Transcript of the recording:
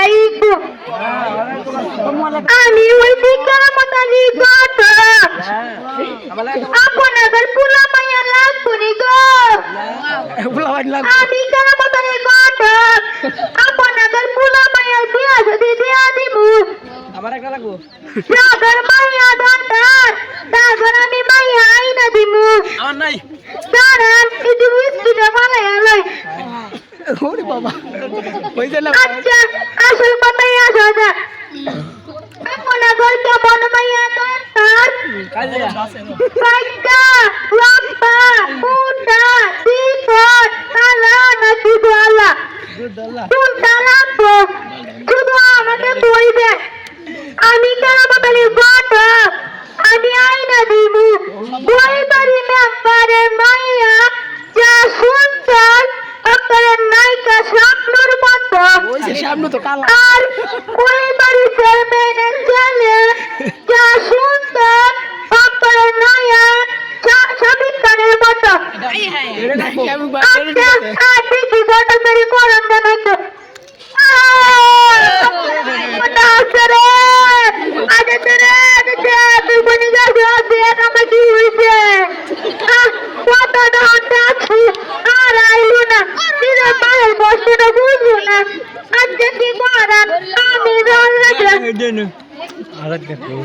আলাইকুম। আমি ওই দিকের মতালি গত আপনাদের পুলা মাইয়া লাগবনি গো। আমি কেন মতালি গত আপনাদের পুলা মাইয়া বিয়া যদি দিয়া দিমু। আমার একটা লাগবো সাগর মাইয়া দরকার তারপর আমি মাইয়া আইনা দিমু। আমার নাই। দাঁড়ান বিস্কুটে বানাই আলাই ওরে বাবা। ওই যে না আচ্ছা আসল কথাই আসা যাক মনে কেমন মাইয়া দরকার লাগবো শুধু আমাকে বলবে। আমি বলি গত আমি আইনা দিব বই বাড়ি মেম্বারের মাইয়া যা সুন্দর আপনার নায়িকা স্বপ্নর মতো স্বপ্ন তো কালা আর ওই বাড়ি চেয়ারম্যানের ছেলে যা সুন্দর আপনার নয়া সাবিক খানের মতো আমি আরেক দেখো